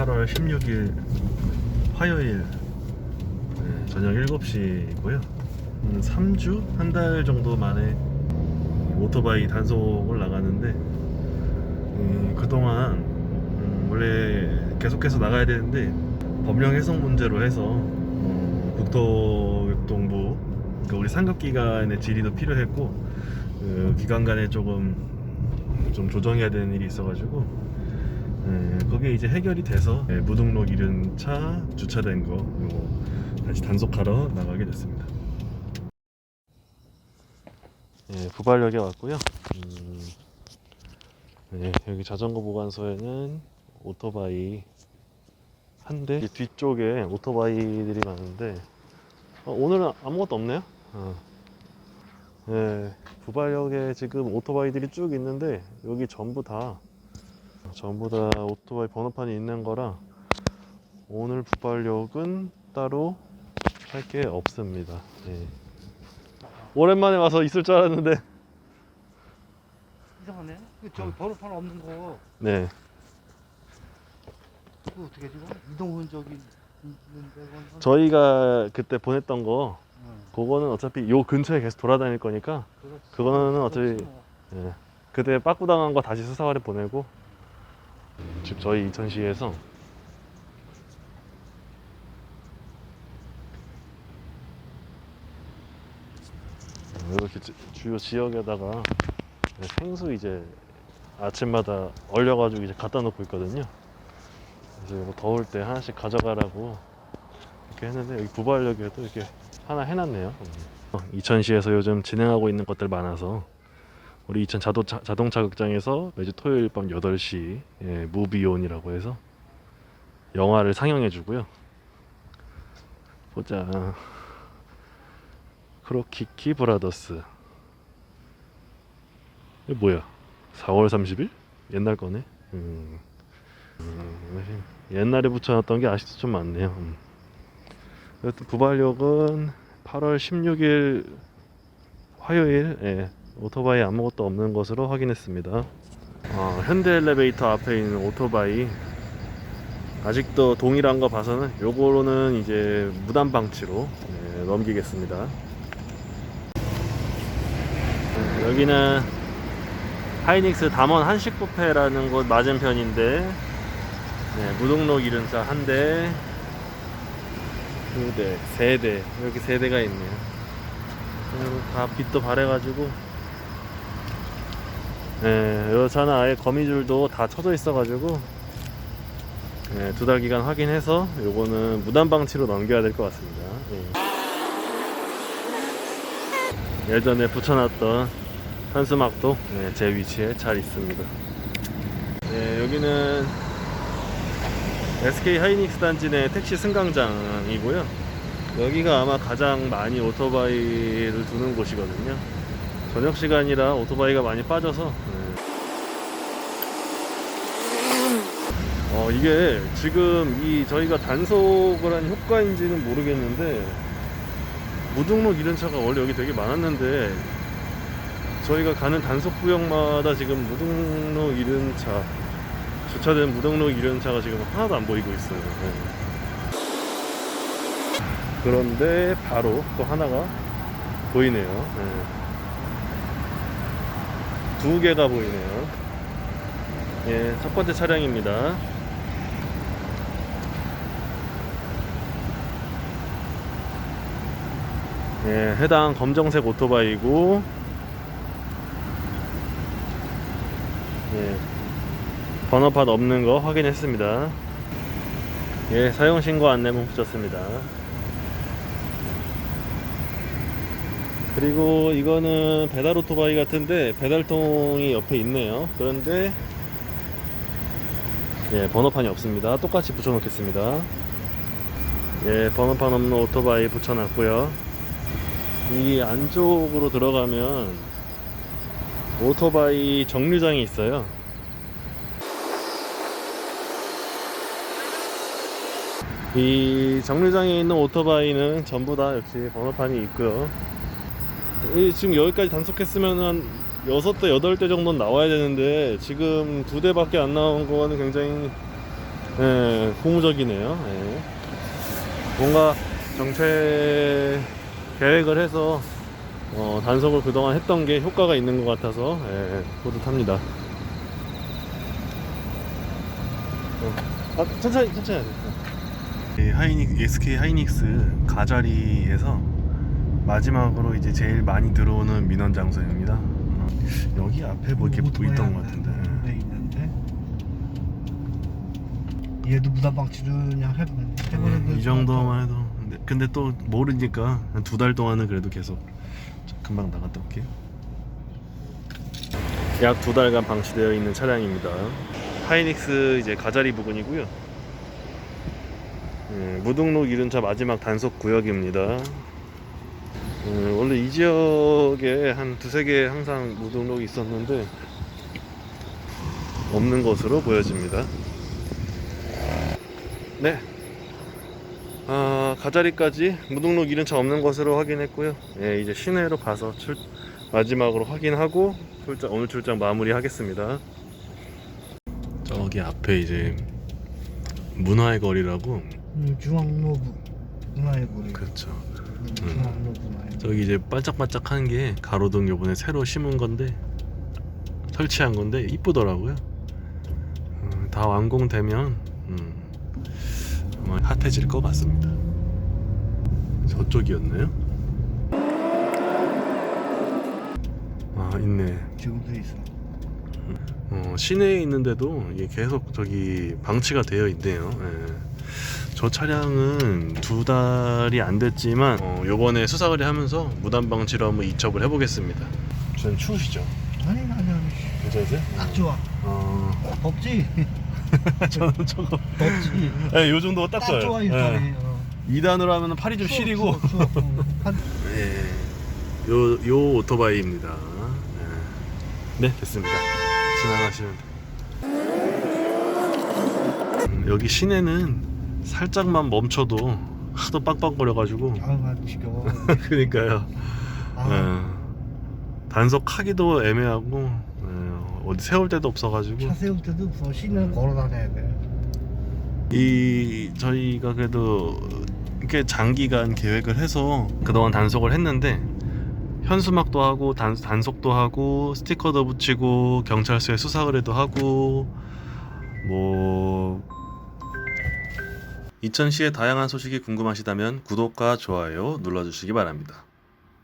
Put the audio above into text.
8월 16일 화요일 네, 저녁 7시고요. 3주? 한 달 정도 만에 오토바이 단속을 나가는데 음, 그동안 음, 원래 계속해서 나가야 되는데 법령 해석 문제로 해서 어, 국토교통부 그러니까 우리 상급기관의 질의도 필요했고 그 기관 간에 조금 좀 조정해야 되는 일이 있어가지고 예, 그게 이제 해결이 돼서 예, 무등록 잃은 차 주차된 거 요거 다시 단속하러 나가게 됐습니다. 예, 부발역에 왔고요. 음, 예, 여기 자전거 보관소에는 오토바이 한대 뒤쪽에 오토바이들이 많은데 어, 오늘은 아무것도 없네요. 어. 예, 부발역에 지금 오토바이들이 쭉 있는데 여기 전부 다 전부 다 오토바이 번호판이 있는 거라 오늘 부발역은 따로 할 게 없습니다. 예. 오랜만에 와서 있을 줄 알았는데 이상하네. 그 저기 번호판 없는 거 네 그거 어떻게 지금 이동 흔적이 있는데 그건 저희가 그때 보냈던 거 응. 그거는 어차피 요 근처에 계속 돌아다닐 거니까 그렇지. 그거는 어차피- 그렇지 뭐. 예. 그때 빠꾸 당한 거 다시 수사관에 보내고 지금 저희 인천시에서 이렇게 지- 주요 지역에다가 생수 이제 아침마다 얼려가지고 이제 갖다 놓고 있거든요. 그래서 이거 더울 때 하나씩 가져가라고 이렇게 했는데 여기 부발역에도 이렇게 하나 해놨네요. 어, 이천시에서 요즘 진행하고 있는 것들 많아서 우리 이천 자동차, 자동차 극장에서 매주 토요일 밤 8시 예, 무비온이라고 해서 영화를 상영해 주고요. 보자. 크로키키 브라더스. 이게 뭐야? 4월 30일? 옛날 거네. 음. 음, 옛날에 붙여놨던 게 아직도 좀 많네요. 음. 여튼 부발역은 8월 16일 화요일 예, 오토바이 아무것도 없는 것으로 확인했습니다. 어, 현대 엘리베이터 앞에 있는 오토바이 아직도 동일한 거 봐서는 요거로는 이제 무단 방치로 예, 넘기겠습니다. 음, 여기는 하이닉스 담원 한식 뷔페라는 곳 맞은편인데 네, 무등록 차한 대, 두 대, 세 대, 이렇게 세 대가 있네요. 다 빛도 바래가지고, 네, 요 차는 아예 거미줄도 다 쳐져 있어가지고, 네, 두달 기간 확인해서 요거는 무단방치로 넘겨야 될 것 같습니다. 예. 예전에 붙여놨던 현수막도 네, 제 위치에 잘 있습니다. 네, 여기는 SK 하이닉스 단지 내 택시 승강장이고요. 여기가 아마 가장 많이 오토바이를 두는 곳이거든요. 저녁 시간이라 오토바이가 많이 빠져서. 네. 어, 이게 지금 이 저희가 단속을 한 효과인지는 모르겠는데 무등록 이런 차가 원래 여기 되게 많았는데 저희가 가는 단속 구역마다 지금 무등록 이른 차 주차된 무등록 이런 차가 지금 하나도 안 보이고 있어요. 네. 그런데 바로 또 하나가 보이네요. 네. 두 개가 보이네요. 예, 첫 번째 차량입니다. 예, 해당 검정색 오토바이고, 예, 번호판 없는 거 확인했습니다. 예, 사용 신고 안내 문 붙였습니다. 그리고 이거는 배달 오토바이 같은데 배달통이 옆에 있네요. 그런데 예, 번호판이 없습니다. 똑같이 붙여 놓겠습니다. 예, 번호판 없는 오토바이 붙여 놨고요. 이 안쪽으로 들어가면 오토바이 정류장이 있어요. 이 정류장에 있는 오토바이는 전부 다 역시 번호판이 있고요. 이 지금 여기까지 단속했으면 한 6대, 8대 정도는 나와야 되는데 지금 두 대밖에 안 나온 거는 굉장히 예, 고무적이네요. 예. 뭔가 정체 계획을 해서 어, 단속을 그동안 했던 게 효과가 있는 것 같아서 예, 뿌듯합니다. 어. 아, 천천히 천천히 하이닉 SK 하이닉스 가자리에서 마지막으로 이제 제일 많이 들어오는 민원 장소입니다. 어, 여기 앞에 뭐 이렇게 오토바이 있던 것한 같은데. 대 있는데? 얘도 무단 방치를 그냥 해, 해버려도 음, 이 정도만 해도. 근데, 근데 또 모르니까 한두달 동안은 그래도 계속 저 금방 나갔다 올게요. 약 두 달간 방치되어 있는 차량입니다. 하이닉스 이제 가자리 부근이고요. 음, 무등록 이륜차 마지막 단속 구역입니다 음, 원래 이 지역에 한 두세 개 항상 무등록이 있었는데 없는 것으로 보여집니다 네 아, 가자리까지 무등록 이륜차 없는 것으로 확인했고요. 예, 이제 시내로 가서 출, 마지막으로 확인하고 출장, 오늘 출장 마무리 하겠습니다. 저기 앞에 이제 문화의 거리라고 음, 중앙로부 문화의 거리 그렇죠. 음, 문화의 저기 이제 반짝반짝한 게 가로등 요번에 새로 심은 건데 설치한 건데 이쁘더라고요. 음, 다 완공되면 음, 아마 핫해질 것 같습니다. 저쪽이었나요? 아 있네. 지금도 있어 어, 시내에 있는데도 이게 계속 저기 방치가 되어 있네요. 예. 저 차량은 두 달이 안 됐지만 어, 요번에 수사 의뢰하면서 무단 방치로 한번 이첩을 해보겠습니다. 전 추우시죠? 아니 아니 아니 괜찮으세요? 딱 좋아 어, 덥지 저는 저거 덥지 예, 요 정도가 딱 딱 좋아요. 좋아 이 예. 자리 어. 2단으로 하면 팔이 좀 추워, 시리고 추워, 추워. 어. 한 예. 요, 요 오토바이입니다. 예. 네, 됐습니다. 지나가시면 여기 시내는 살짝만 멈춰도 하도 빡빡거려가지고. 지겨워 그러니까요. 아, 예. 단속하기도 애매하고 예, 어디 세울 데도 없어가지고. 차 세울 때도 없어 시내를 걸어 다녀야 돼 이 저희가 그래도 꽤 장기간 계획을 해서 그동안 단속을 했는데 현수막도 하고 단, 단속도 하고 스티커도 붙이고 경찰서에 수사 의뢰도 하고 뭐 이천시의 다양한 소식이 궁금하시다면 구독과 좋아요 눌러주시기 바랍니다.